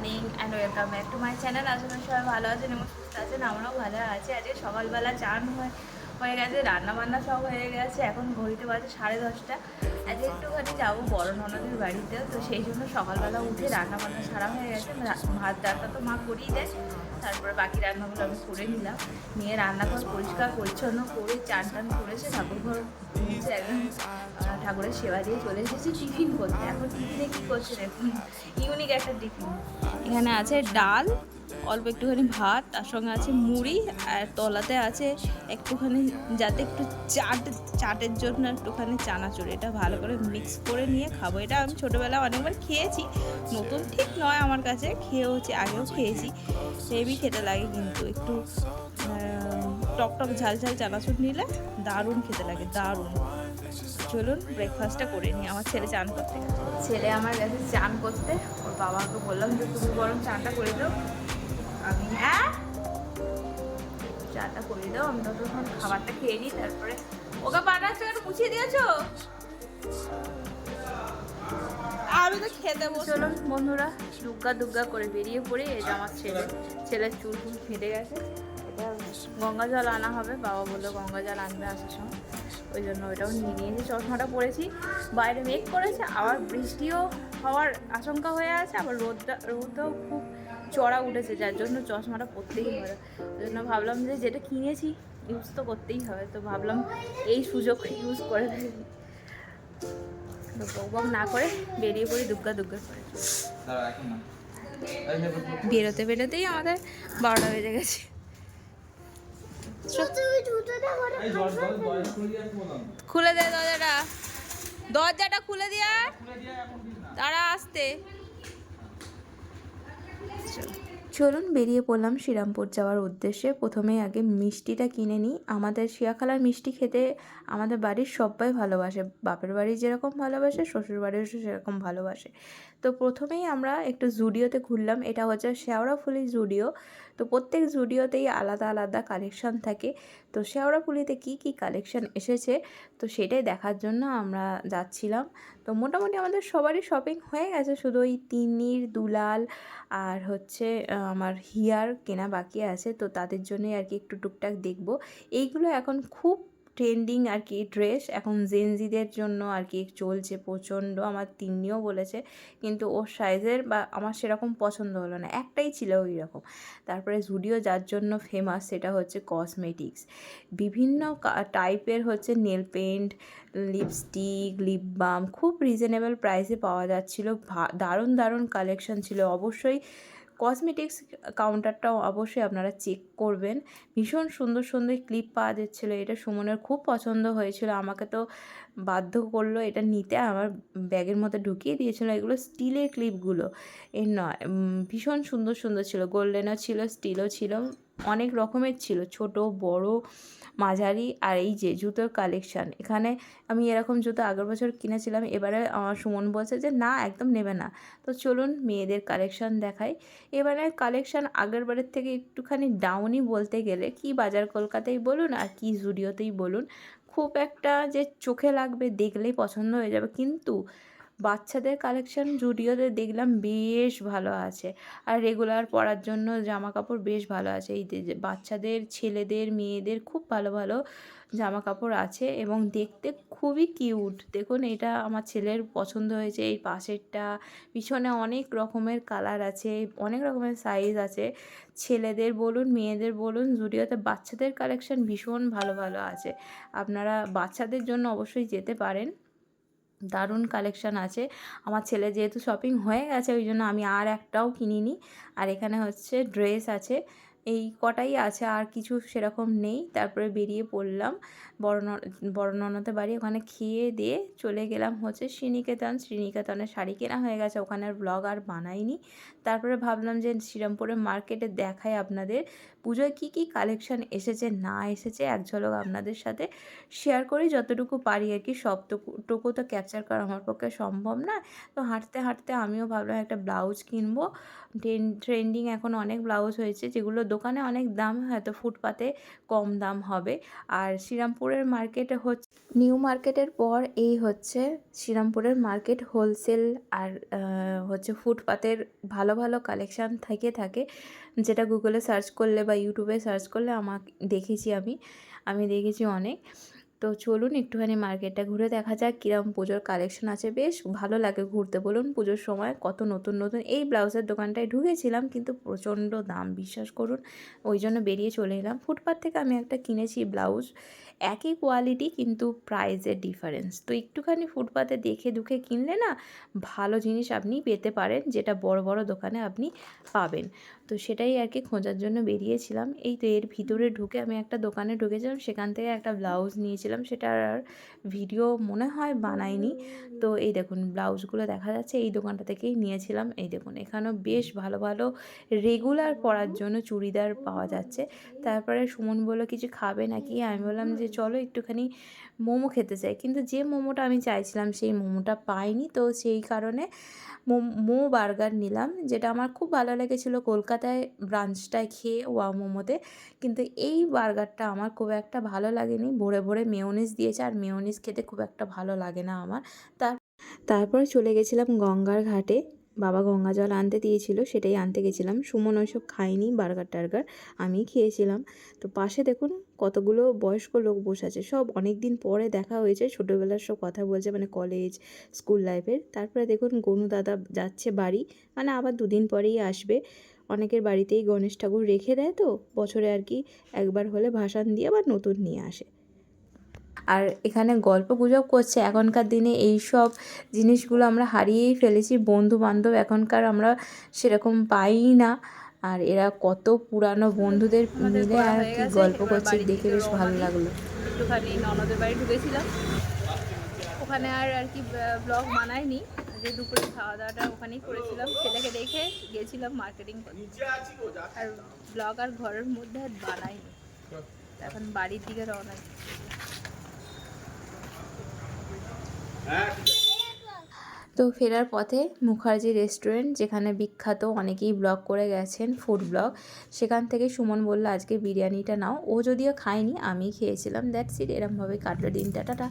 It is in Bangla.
Morning and welcome back to my channel আসলে সবাই ভালো আছেন এবং সুস্থ আছেন, আমরাও ভালো আছি। আজকে সকালবেলা চান হয়ে হয়ে গেছে রান্না বান্না সব হয়ে গেছে। এখন ঘড়িতে বাজে সাড়ে দশটা। আজকে একটুখানি যাব বড় ননদের বাড়িতে, তো সেই জন্য সকালবেলা উঠে রান্না বান্না সারা হয়ে গেছে। ভাত ডালটা তো মা করিয়ে দেয়। তারপরে বাকি রান্নাগুলো আমি করে নিলাম। নিয়ে রান্নাঘর পরিষ্কার পরিচ্ছন্ন করে চান টান করেছে। ঠাকুর ঘর একদম ঠাকুরের সেবা দিয়ে চলে এসেছি টিফিন করতে। এখন টিফিনে কী করছেন ইউনিক একটা টিফিন। এখানে আছে ডাল অল্প একটুখানি ভাত, তার সঙ্গে আছে মুড়ি, আর তলাতে আছে একটুখানি যাতে একটু চাট, চাটের জন্য একটুখানি চানাচুর। এটা ভালো করে মিক্স করে নিয়ে খাব। এটা আমি ছোটোবেলায় অনেকবার খেয়েছি। নতুন ঠিক নয় আমার কাছে খেয়েওছি আগেও খেয়েছি। হেভি খেতে লাগে কিন্তু একটু টক টক ঝাল ঝাল চানাচুর নিলে দারুণ খেতে লাগে, দারুণ। চলুন ব্রেকফাস্টটা করে নিই। আমার ছেলে চান করতে ছেলে আমার গেছে চান করতে। ওর বাবাকে বললাম যে, তুমি বরং চানটা করে দাও। আমি হ্যাঁ? চাটা করে দাও আমি ততক্ষণ খাবারটা খেয়ে নিই তারপরে ওকে পাঠাচ্ছ একটু মুছিয়ে দিয়েছ? আমি তো খেতে চলুন বন্ধুরা দুগ্গা দুগ্গা করে বেরিয়ে পড়ি যে আমার ছেলে। ছেলের চুল ফুল ফেটে গেছে। এটা গঙ্গা জল আনা হবে বাবা বলল গঙ্গা জল আনবে আসার সময়। ওই জন্য ওইটাও নিয়ে নিয়েছি চশমাটা পরেছি। বাইরে মেঘ করেছে আবার বৃষ্টিও হওয়ার আশঙ্কা হয়ে আছে আবার রোদটা রোদটাও খুব চড়া উঠেছে যার জন্য চশমাটা পরতেই হবে ওই জন্য ভাবলাম যে যেটা কিনেছি ইউজ তো করতেই হবে। তো ভাবলাম এই সুযোগ ইউজ করে ফেলি তো বক না করে বেরিয়ে পড়ি দুগ্গা দুগ্গা করে। বেরোতে বেরোতেই আমাদের বারোটা বেজে গেছে। খুলে দে দরজাটা। দরজাটা খুলে দিয়া দিয়ে এখন দিস না। তারা আসতে। চলুন বেরিয়ে পড়লাম শ্রীরামপুর যাওয়ার উদ্দেশ্যে। প্রথমে আগে মিষ্টিটা কিনে নিই। আমাদের শিয়াখালার মিষ্টি খেতে আমাদের বাড়ির সবাই ভালোবাসে। বাপের বাড়ি যেরকম ভালোবাসে, শ্বশুর বাড়িও সেরকম ভালোবাসে। তো প্রথমেই আমরা একটু জুডিওতে ঘুরলাম। এটা হচ্ছে শেওড়াফুলি জুডিও। তো প্রত্যেক জুডিওতেই আলাদা আলাদা কালেকশন থাকে। তো শেওড়াফুলিতে কি কি কালেকশন এসেছে? তো সেটাই দেখার জন্য আমরা যাচ্ছিলাম। তো মোটামুটি আমাদের সবারই শপিং হয়ে গেছে। শুধু ওই তিনির দুলাল আর হচ্ছে আমার হিয়ার কেনা বাকি আছে। তো তাদের জন্যই আর কি একটু টুকটাক দেখব। এইগুলো এখন খুব ট্রেন্ডিং আর কি ড্রেস এখন জেনজিদের জন্য আর কি চলছে প্রচণ্ড, আমার তিন্নিও বলেছে, কিন্তু ওর সাইজের বা আমার সেরকম পছন্দ হলো না, একটাই ছিল ওই রকম তারপরে জুডিও যার জন্য ফেমাস সেটা হচ্ছে কসমেটিক্স বিভিন্ন টাইপের হচ্ছে nail paint lipstick lip balm খুব রিজনেবল প্রাইসে পাওয়া যাচ্ছিল দারুণ দারুণ কালেকশন ছিল। অবশ্যই কসমেটিক্স কাউন্টারটাও অবশ্যই আপনারা চেক করবেন। ভীষণ সুন্দর সুন্দর ক্লিপ পাওয়া যাচ্ছিল। এটা সুমনের খুব পছন্দ হয়েছিল। আমাকে তো বাধ্য করল এটা নিতে। আমার ব্যাগের মধ্যে ঢুকিয়ে দিয়েছিলো এগুলো স্টিলের ক্লিপগুলো এর নয় ভীষণ সুন্দর সুন্দর ছিল। গোল্ডেনও ছিল, স্টিলও ছিল। অনেক রকমের ছিল, ছোট, বড়, মাঝারি আর এই যে জুতোর কালেকশান এখানে আমি এরকম জুতো আগের বছর কিনেছিলাম, এবারে আমার সুমন বলছে যে, না, একদম নেবে না। তো চলুন মেয়েদের কালেকশান দেখাই। এবারে কালেকশান আগের বারের থেকে একটুখানি ডাউনই বলতে গেলে, কি বাজার কলকাতায় বলুন আর কি জুডিওতেই বলুন, খুব একটা যে চোখে লাগবে দেখলেই পছন্দ হয়ে যাবে। কিন্তু বাচ্চাদের কালেকশন জুডিওতে দেখলাম বেশ ভালো আছে। আর রেগুলার পরার জন্য জামা কাপড় বেশ ভালো আছে। এই বাচ্চাদের, ছেলেদের, মেয়েদের খুব ভালো ভালো জামা কাপড় আছে এবং দেখতে খুবই কিউট দেখুন, এটা আমার ছেলের পছন্দ হয়েছে। এই পাশেরটা পিছনে অনেক রকমের কালার আছে, অনেক রকমের সাইজ আছে। ছেলেদের বলুন, মেয়েদের বলুন জুডিওতে বাচ্চাদের কালেকশন ভীষণ ভালো ভালো আছে। আপনারা বাচ্চাদের জন্য অবশ্যই যেতে পারেন। দারুণ কালেকশান আছে। আমার ছেলে যেহেতু শপিং হয়ে গেছে, ওই জন্য আমি আর একটাও কিনিনি। আর এখানে হচ্ছে ড্রেস আছে। এই কটাই আছে, আর কিছু সেরকম নেই। তারপরে বেরিয়ে পড়লাম বড় ননদের বাড়ি। ওখানে খেয়ে দিয়ে চলে গেলাম হচ্ছে শ্রীনিকেতন। শ্রীনিকেতনে শাড়ি কেনা হয়ে গেছে। ওখানের ব্লগ আর বানাইনি। তারপরে ভাবলাম যে শ্রীরামপুরের মার্কেটে দেখাই আপনাদের। পুজোয় কী কী কালেকশান এসেছে, না এসেছে, এক ঝলক আপনাদের সাথে শেয়ার করি। যতটুকু পারি আর কি, সবটুকু টুকু তো ক্যাপচার করা আমার পক্ষে সম্ভব না। তো হাঁটতে হাঁটতে আমিও ভাবলাম একটা ব্লাউজ কিনবো। ট্রেন্ডিং এখন অনেক ব্লাউজ হয়েছে, যেগুলো দোকানে অনেক দাম, হয়তো ফুটপাতে কম দাম হবে। আর শ্রীরামপুরের মার্কেটে হচ্ছে, নিউ মার্কেটের পর এই হচ্ছে শ্রীরামপুরের মার্কেট হোলসেল আর হচ্ছে ফুটপাতের ভালো ভালো কালেকশান থেকে থাকে। যেটা গুগলে সার্চ করলে বা ইউটিউবে সার্চ করলে আমাকে দেখেছি আমি আমি দেখেছি অনেক। তো চলুন একটুখানি মার্কেটটা ঘুরে দেখা যাক কীরকম পুজোর কালেকশন আছে। বেশ ভালো লাগে ঘুরতে। বলুন পুজোর সময় কত নতুন নতুন। এই ব্লাউজের দোকানটায় ঢুকেছিলাম কিন্তু প্রচণ্ড দাম, বিশ্বাস করুন। ওই জন্য বেরিয়ে চলে এলাম। ফুটপাথ থেকে আমি একটা কিনেছি ব্লাউজ। একই কোয়ালিটি কিন্তু প্রাইজের ডিফারেন্স তো একটুখানি ফুটপাতে দেখে দুখে কিনলে না ভালো জিনিস আপনি পেতে পারেন, যেটা বড় বড় দোকানে আপনি পাবেন। তো সেটাই আর কি খোঁজার জন্য বেরিয়েছিলাম। এই তো এর ভিতরে ঢুকে আমি একটা দোকানে ঢুকেছিলাম, সেখান থেকে একটা ব্লাউজ নিয়েছিলাম। সেটার আর ভিডিও মনে হয় বানাইনি। তো এই দেখুন ব্লাউজগুলো দেখা যাচ্ছে, এই দোকানটা থেকেই নিয়েছিলাম। এই দেখুন, এখানেও বেশ ভালো ভালো রেগুলার পরার জন্য চুড়িদার পাওয়া যাচ্ছে। তারপরে সুমন বলল, কিছু খাবে নাকি? আমি বললাম যে চলো একটুখানি মোমো খেতে চাই কিন্তু যে মোমোটা আমি চাইছিলাম সেই মোমোটা পাইনি। তো সেই কারণে মোমো বার্গার নিলাম, যেটা আমার খুব ভালো লেগেছিলো কলকাতায় ব্রাঞ্চটায় খেয়ে ওয়া মোমোতে। কিন্তু এই বার্গারটা আমার খুব একটা ভালো লাগেনি। ভোরে ভোরে মেয়োনিজ দিয়েছে, আর মেয়োনিজ খেতে খুব একটা ভালো লাগে না আমার। তার, তারপর চলে গেছিলাম গঙ্গার ঘাটে। বাবা গঙ্গা জল আনতে দিয়েছিল, সেটাই আনতে গেছিলাম। সুমন ওইসব খায়নি, বার্গার টার্গার আমি খেয়েছিলাম। তো পাশে দেখুন কতগুলো বয়স্ক লোক বসে আছে। সব অনেক দিন পরে দেখা হয়েছে, ছোটোবেলার সব কথা বলছে মানে কলেজ, স্কুল লাইফের। তারপরে দেখুন গনু দাদা যাচ্ছে বাড়ি মানে আবার দুদিন পরেই আসবে। অনেকের বাড়িতেই গণেশ ঠাকুর রেখে দেয় তো, বছরে আর কি একবার হলে ভাসান দিয়ে আবার নতুন নিয়ে আসে। আর এখানে গল্প গুজব করছে। এখনকার দিনে এই সব জিনিসগুলো আমরা হারিয়েই ফেলেছি। বন্ধু বান্ধব এখনকার আমরা সেরকম পাই না। আর এরা কত পুরানো বন্ধুদের মিলে আর কি গল্প করছে। দেখে বেশ ভালো লাগল। একটুখানি ননদের বাড়ি ঢুকেছিলাম। ওখানে আর আর কি ব্লগ বানায়নি যে দুপুরে খাওয়া দাওয়াটা ওখানেই করেছিলাম। ছেলেকে রেখে গেছিলাম মার্কেটিং করতে। আর ব্লগ আর ঘরের মধ্যে আর বানাইনি। এখন বাড়ির দিকে রওনা। তো ফেরার পথে মুখার্জি রেস্টুরেন্ট, যেখানে বিখ্যাত অনেকেই ব্লগ করে গেছেন, ফুড ব্লগ, সেখান থেকে সুমন বলল, আজকে বিরিয়ানিটা নাও। ও যদিও খায়নি আমি খেয়েছিলাম, দ্যাটস ইট এরমভাবে কাটলো দিনটা। টাটা।